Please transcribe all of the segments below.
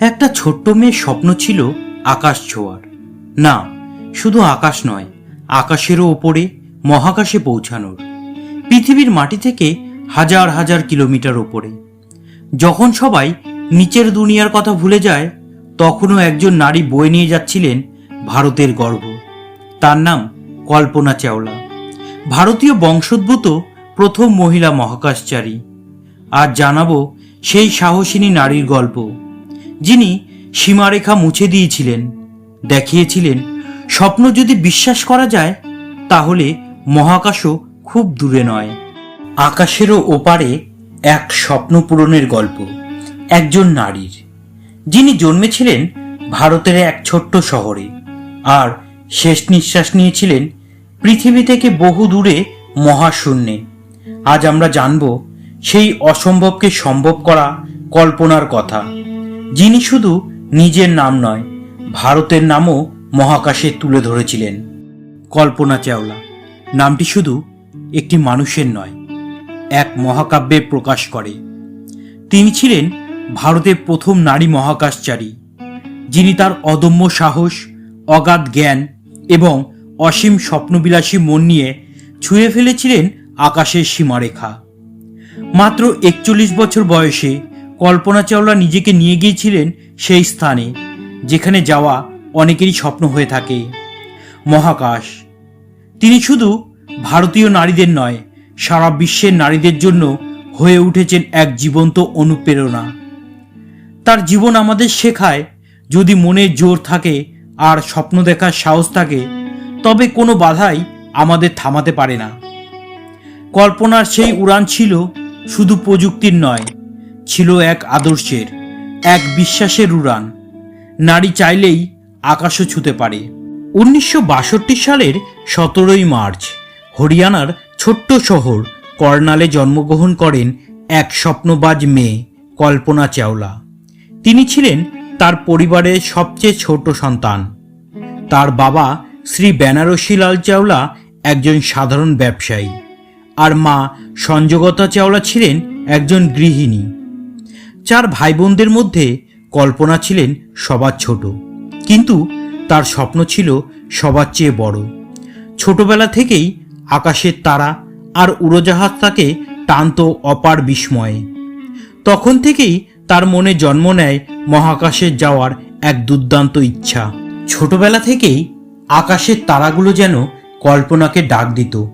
একটা ছোট্ট মেয়ের স্বপ্ন ছিল আকাশ ছোঁয়ার। না, শুধু আকাশ নয়, আকাশেরও ওপরে, মহাকাশে পৌঁছানোর। পৃথিবীর মাটি থেকে হাজার হাজার কিলোমিটার ওপরে। যখন সবাই নিচের দুনিয়ার কথা ভুলে যায়, তখনও একজন নারী বয়ে নিয়ে যাচ্ছিলেন ভারতের গর্ব। তার নাম কল্পনা চাওলা। ভারতীয় বংশোদ্ভূত প্রথম মহিলা মহাকাশচারী। আর জানাব সেই সাহসিনী নারীর গল্প। যিনি সীমারেখা মুছে দিয়েছিলেন, দেখিয়েছিলেন, স্বপ্ন যদি বিশ্বাস করা যায়, তাহলে মহাকাশও খুব দূরে নয়। আকাশেরও ওপারে এক স্বপ্ন পূরণের গল্প, একজন নারীর, যিনি জন্মেছিলেন ভারতের এক ছোট্ট শহরে, আর শেষ নিঃশ্বাস নিয়েছিলেন পৃথিবী থেকে বহু দূরে মহাশূন্যে। আজ আমরা জানব সেই অসম্ভবকে সম্ভব করা কল্পনার কথা। যিনি শুধু নিজের নাম নয়, ভারতের নামও মহাকাশে তুলে ধরেছিলেন। কল্পনা চাওলা, নামটি শুধু একটি মানুষের নয়, এক মহাকাব্যে প্রকাশ করে। তিনি ছিলেন ভারতের প্রথম নারী মহাকাশচারী, যিনি তার অদম্য সাহস, অগাধ জ্ঞান এবং অসীম স্বপ্নবিলাসী মন নিয়ে ছুঁয়ে ফেলেছিলেন আকাশের সীমারেখা। মাত্র একচল্লিশ বছর বয়সে কল্পনা চাওলা নিজেকে নিয়ে গিয়েছিলেন সেই স্থানে, যেখানে যাওয়া অনেকেরই স্বপ্ন হয়ে থাকে। মহাকাশ। তিনি শুধু ভারতীয় নারীদের নয়, সারা বিশ্বের নারীদের জন্য হয়ে উঠেছেন এক জীবন্ত অনুপ্রেরণা। তার জীবন আমাদের শেখায়, যদি মনে জোর থাকে আর স্বপ্ন দেখার সাহস থাকে, তবে কোনো বাধাই আমাদের থামাতে পারে না। কল্পনার সেই উড়ান ছিল শুধু প্রযুক্তির নয় ছিল এক আদর্শের, এক বিশ্বাসের উড়ান। নারী চাইলেই আকাশও ছুতে পারে। উনিশশো বাষট্টি সালের সতেরোই মার্চ, হরিয়ানার ছোট্ট শহর কর্নালে জন্মগ্রহণ করেন এক স্বপ্নবাজ মেয়ে, কল্পনা চাওলা। তিনি ছিলেন তার পরিবারের সবচেয়ে ছোট সন্তান। তার বাবা শ্রী বেনারসি লাল চাওলা একজন সাধারণ ব্যবসায়ী। আর মা সঞ্জগতা চাওলা ছিলেন একজন গৃহিণী। চার ভাই বোনদের মধ্যে কল্পনা ছিলেন সবার ছোট। কিন্তু তার স্বপ্ন ছিল সবার চেয়ে বড়। ছোটবেলা থেকেই আকাশের তারা আর উড়োজাহাজ তাকে টানত অপার বিস্ময়ে। তখন থেকেই তার মনে জন্ম নেয় মহাকাশে যাওয়ার এক দুর্দান্ত ইচ্ছা। ছোটবেলা থেকেই আকাশের তারাগুলো যেন কল্পনাকে ডাক দিত।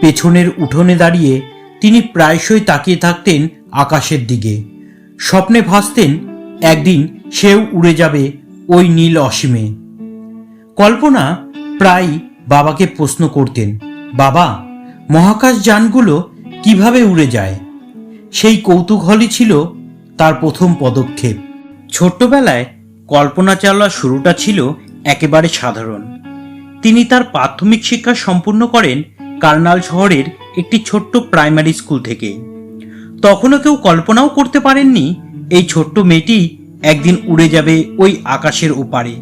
পেছনের উঠোনে দাঁড়িয়ে তিনি প্রায়শই তাকিয়ে থাকতেন আকাশের দিকে। স্বপ্নে ভাসতেন, একদিন সেও উড়ে যাবে ওই নীল অসীমে। কল্পনা প্রায় বাবাকে প্রশ্ন করতেন, বাবা, মহাকাশ যানগুলো কীভাবে উড়ে যায়? সেই কৌতূহলই ছিল তার প্রথম পদক্ষেপ। ছোট্টবেলায় কল্পনা চাওয়ার শুরুটা ছিল একেবারে সাধারণ। তিনি তার প্রাথমিক শিক্ষা সম্পূর্ণ করেন কার্নাল শহরের একটি ছোট্ট প্রাইমারি স্কুল থেকে। তখনও কেউ কল্পনাও করতে পারেননি, এই ছোট্ট মেয়েটি একদিন উড়ে যাবে ওই আকাশের ওপারে।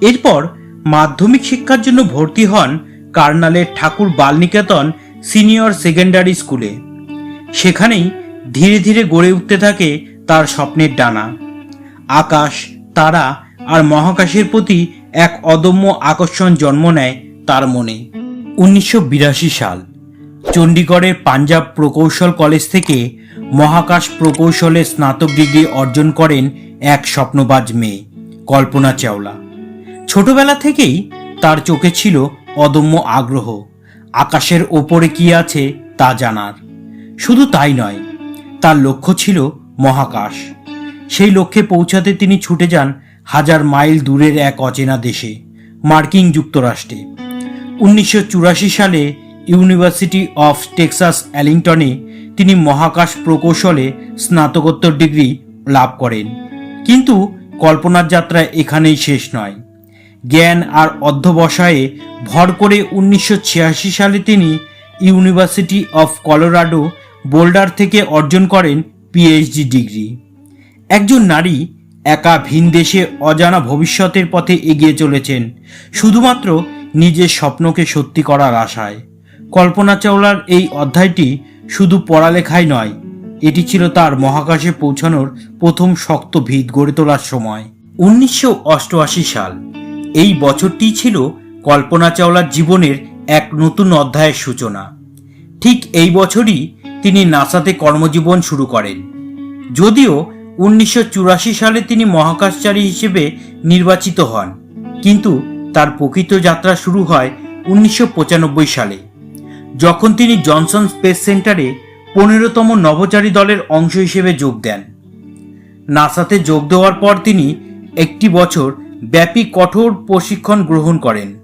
এরপর মাধ্যমিক শিক্ষার জন্য ভর্তি হন কার্নালের ঠাকুর বালনিকেতন সিনিয়র সেকেন্ডারি স্কুলে। সেখানেই ধীরে ধীরে গড়ে উঠতে থাকে তার স্বপ্নের ডানা। আকাশ, তারা আর মহাকাশের প্রতি এক অদম্য আকর্ষণ জন্ম নেয় তার মনে। উনিশশো বিরাশি সাল। চণ্ডীগড়ের পাঞ্জাব প্রকৌশল কলেজ থেকে মহাকাশ প্রকৌশলে স্নাতক ডিগ্রি অর্জন করেন এক স্বপ্নবাজ মেয়ে, কল্পনা চাওলা। ছোটবেলা থেকেই তার চোখে ছিল অদম্য আগ্রহ। আকাশের ওপরে কি আছে তা জানার। শুধু তাই নয়, তার লক্ষ্য ছিল মহাকাশ। সেই লক্ষ্যে পৌঁছাতে তিনি ছুটে যান হাজার মাইল দূরের এক অচেনা দেশে, মার্কিন যুক্তরাষ্ট্রে। উনিশশো চুরাশি সালে ইউনিভার্সিটি অফ টেক্সাস অ্যালিংটনে তিনি মহাকাশ প্রকৌশলে স্নাতকোত্তর ডিগ্রি লাভ করেন। কিন্তু কল্পনার যাত্রা এখানেই শেষ নয়। জ্ঞান আর অধ্যবসায়ে ভর করে উনিশশো ছিয়াশি সালে তিনি ইউনিভার্সিটি অফ কলোরাডো বোল্ডার থেকে অর্জন করেন পিএইচডি ডিগ্রি। একজন নারী একা ভিন দেশে অজানা ভবিষ্যতের পথে এগিয়ে চলেছেন, শুধুমাত্র নিজের স্বপ্নকে সত্যি করার আশায়। কল্পনা চাওলার এই অধ্যায়টি শুধু পড়ালেখাই নয়, এটি ছিল তার মহাকাশে পৌঁছানোর প্রথম শক্ত ভিত গড়ে তোলার সময়। উনিশশো অষ্টআশি সাল, এই বছরটি ছিল কল্পনা চাওলার জীবনের এক নতুন অধ্যায়ের সূচনা। ঠিক এই বছরই তিনি নাসাতে কর্মজীবন শুরু করেন। যদিও উনিশশো চুরাশি সালে তিনি মহাকাশচারী হিসেবে নির্বাচিত হন, কিন্তু তার প্রকৃত যাত্রা শুরু হয় উনিশশো পঁচানব্বই সালে। যখন তিনি জনসন স্পেস সেন্টারে পনেরোতম নভোচারী দলের অংশ হিসেবে যোগ দেন। নাসাতে যোগ দেওয়ার পর তিনি একটি বছর ব্যাপী কঠোর প্রশিক্ষণ গ্রহণ করেন।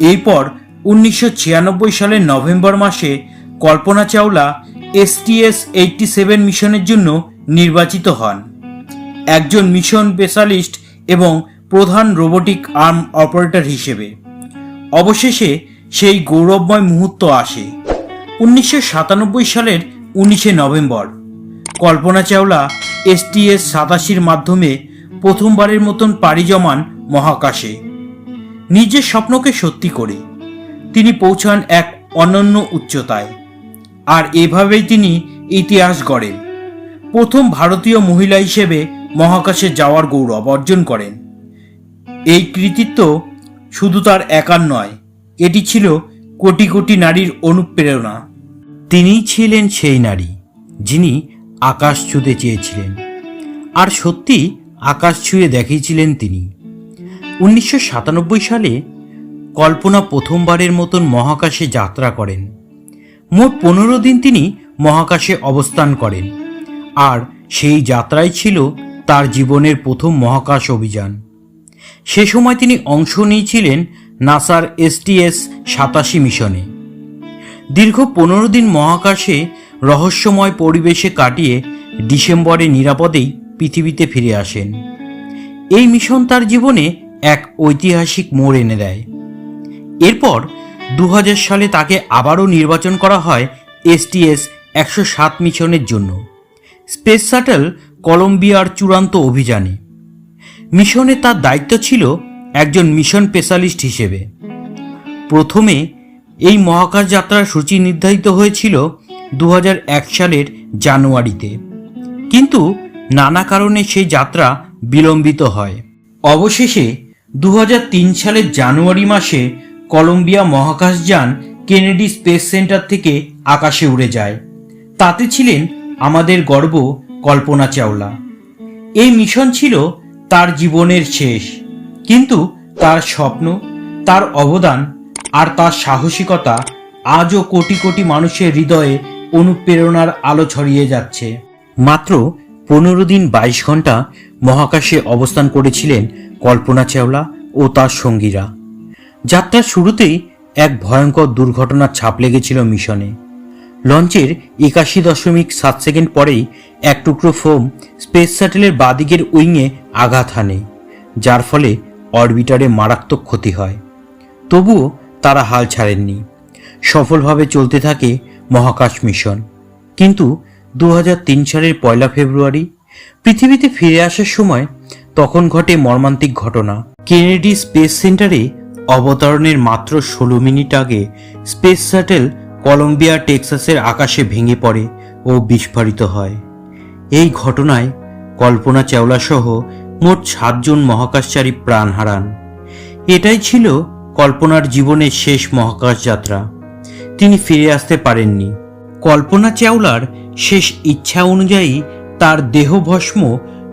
এরপর উনিশশো ছিয়ানব্বই সালের নভেম্বর মাসে Kalpana Chawla STS eighty seven মিশনের জন্য নির্বাচিত হন। একজন মিশন স্পেশালিস্ট এবং প্রধান রোবোটিক আর্ম অপারেটর হিসেবে। অবশেষে সেই গৌরবময় মুহূর্ত আসে। উনিশশো সাতানব্বই সালের উনিশে নভেম্বর। কল্পনা চাওলা এসটিএস সাতাশির মাধ্যমে প্রথমবারের মতন পাড়ি জমান মহাকাশে। নিজের স্বপ্নকে সত্যি করে। তিনি পৌঁছান এক অনন্য উচ্চতায়। আর এভাবেই তিনি ইতিহাস গড়েন। প্রথম ভারতীয় মহিলা হিসেবে মহাকাশে যাওয়ার গৌরব অর্জন করেন। এই কৃতিত্ব শুধু তার একার নয় এটি ছিল কোটি কোটি নারীর অনুপ্রেরণা। তিনিই ছিলেন সেই নারী, যিনি আকাশ ছুঁতে চেয়েছিলেন। আর সত্যি আকাশ ছুঁয়ে দেখিয়েছিলেন তিনি। উনিশশো সাতানব্বই সালে কল্পনা প্রথমবারের মতন মহাকাশে যাত্রা করেন। মোট পনেরো দিন তিনি মহাকাশে অবস্থান করেন। আর সেই যাত্রাই ছিল তার জীবনের প্রথম মহাকাশ অভিযান। সে সময় তিনি অংশ নিয়েছিলেন নাসার এসটিএস সাতাশি মিশনে। দীর্ঘ পনেরো দিন মহাকাশে রহস্যময় পরিবেশে কাটিয়ে ডিসেম্বরে নিরাপদেই পৃথিবীতে ফিরে আসেন। এই মিশন তার জীবনে এক ঐতিহাসিক মোড় এনে দেয়। এরপর দু হাজার সালে তাকে আবারও নির্বাচন করা হয় এসটিএস একশো সাত মিশনের জন্য। স্পেস শাটল কলম্বিয়ার চূড়ান্ত অভিযানে। মিশনে তার দায়িত্ব ছিল একজন মিশন স্পেশালিস্ট হিসেবে। প্রথমে এই মহাকাশ যাত্রার সূচি নির্ধারিত হয়েছিল দু হাজার এক সালের জানুয়ারিতে। কিন্তু নানা কারণে সেই যাত্রা বিলম্বিত হয়। অবশেষে দু হাজার তিন সালের জানুয়ারি মাসে কলম্বিয়া মহাকাশযান কেনেডি স্পেস সেন্টার থেকে আকাশে উড়ে যায়। তাতে ছিলেন আমাদের গর্ব কল্পনা চাওলা। এই মিশন ছিল তার জীবনের শেষ। কিন্তু তার স্বপ্ন, তার অবদান আর তার সাহসিকতা আজও কোটি কোটি মানুষের হৃদয়ে অনুপ্রেরণার আলো ছড়িয়ে যাচ্ছে। মাত্র পনেরো দিন বাইশ ঘণ্টা মহাকাশে অবস্থান করেছিলেন কল্পনা চাওলা ও তার সঙ্গীরা। যাত্রার শুরুতেই এক ভয়ঙ্কর দুর্ঘটনার ছাপ লেগেছিল মিশনে। লঞ্চের একাশি দশমিক সাত সেকেন্ড পরেই এক টুকরো ফোম স্পেস স্যাটেলের বাদিকের উইংয়ে আঘাত হানে, যার ফলে অরবিটারে মারাত্মক ক্ষতি হয়। তবুও তারা হাল ছাড়েননি। সফলভাবে চলতে থাকে মহাকাশ মিশন। কিন্তু দু হাজার তিন সালের পয়লা ফেব্রুয়ারি, পৃথিবীতে ফিরে আসার সময় তখন ঘটে মর্মান্তিক ঘটনা। কেনেডি স্পেস সেন্টারে অবতরণের মাত্র ষোলো মিনিট আগে স্পেস শাটেল কলম্বিয়া, টেক্সাসের আকাশে ভেঙে পড়ে ও বিস্ফোরিত হয়। এই ঘটনায় কল্পনা চাওলা সহ মোট সাতজন মহাকাশচারী প্রাণ হারান। এটাই ছিল কল্পনার জীবনের শেষ মহাকাশ যাত্রা তিনি ফিরে আসতে পারেননি। কল্পনা চাওলার শেষ ইচ্ছা অনুযায়ী তার দেহভস্ম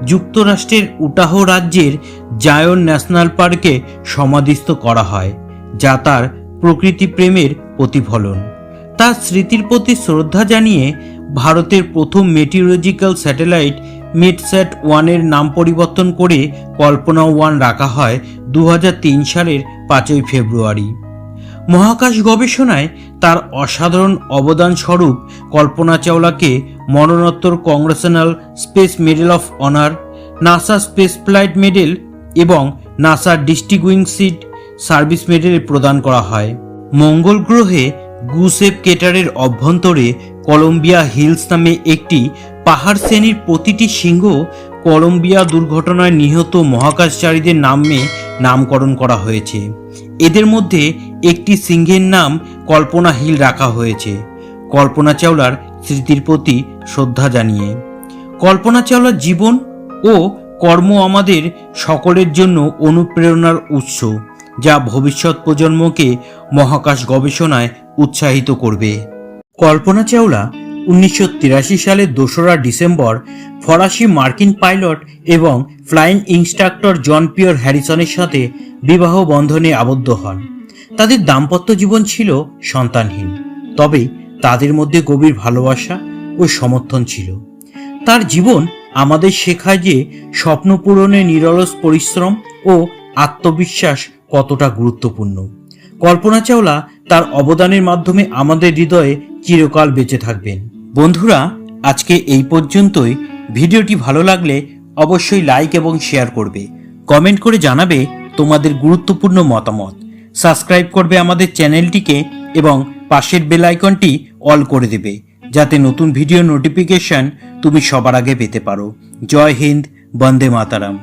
যুক্তরাষ্ট্রের উটাহ রাজ্যের জায়ন ন্যাশনাল পার্কে সমাধিস্থ করা হয়, যা তার প্রকৃতি প্রেমের প্রতিফলন। তার স্মৃতির প্রতি শ্রদ্ধা জানিয়ে ভারতের প্রথম মেটিওলজিক্যাল স্যাটেলাইট মিডস্যাট ওয়ানের নাম পরিবর্তন করে কল্পনা ওয়ান রাখা হয় দু হাজার তিন সালের পাঁচই ফেব্রুয়ারি। মহাকাশ গবেষণায় তার অসাধারণ অবদান স্বরূপ কল্পনা চাওলাকে মরণোত্তর congressional space medal of honour, NASA space flight medal এবং NASA distinguished service medal প্রদান করা হয়। মঙ্গল গ্রহে গুসেপ কেটারের অভ্যন্তরে কলম্বিয়া হিলস নামে একটি পাহাড় শ্রেণির প্রতিটি সিংহ কলম্বিয়া দুর্ঘটনায় নিহত মহাকাশচারীদের নামে নামকরণ করা হয়েছে। এদের মধ্যে একটি সিংহের নাম কল্পনা হিল রাখা হয়েছে। কল্পনা চাওলার স্মৃতির প্রতি শ্রদ্ধা জানিয়ে। কল্পনা চাওলার জীবন ও কর্ম আমাদের সকলের জন্য অনুপ্রেরণার উৎস, যা ভবিষ্যৎ প্রজন্মকে মহাকাশ গবেষণায় উৎসাহিত করবে। কল্পনা চাওলা উনিশশো তিরাশি সালের দোসরা ডিসেম্বর ফরাসি মার্কিন পাইলট এবং ফ্লাইং ইনস্ট্রাক্টর জন পিয়র হ্যারিসনের সাথে বিবাহ বন্ধনে আবদ্ধ হন। তাদের দাম্পত্য জীবন ছিল সন্তানহীন, তবে তাদের মধ্যে গভীর ভালোবাসা ও সমর্থন ছিল। তার জীবন আমাদের শেখায় যে স্বপ্ন পূরণে নিরলস পরিশ্রম ও আত্মবিশ্বাস কতটা গুরুত্বপূর্ণ। কল্পনা চাওলা তার অবদানের মাধ্যমে আমাদের হৃদয়ে চিরকাল বেঁচে থাকবেন। বন্ধুরা, আজকে এই পর্যন্তই। ভিডিওটি ভালো লাগলে অবশ্যই লাইক এবং শেয়ার করবে। কমেন্ট করে জানাবে তোমাদের গুরুত্বপূর্ণ মতামত। সাবস্ক্রাইব করবে আমাদের চ্যানেলটিকে এবং পাশের বেল আইকনটি অল করে দেবে, যাতে নতুন ভিডিও নোটিফিকেশন তুমি সবার আগে পেতে পারো। জয় হিন্দ, বন্দে মাতারাম।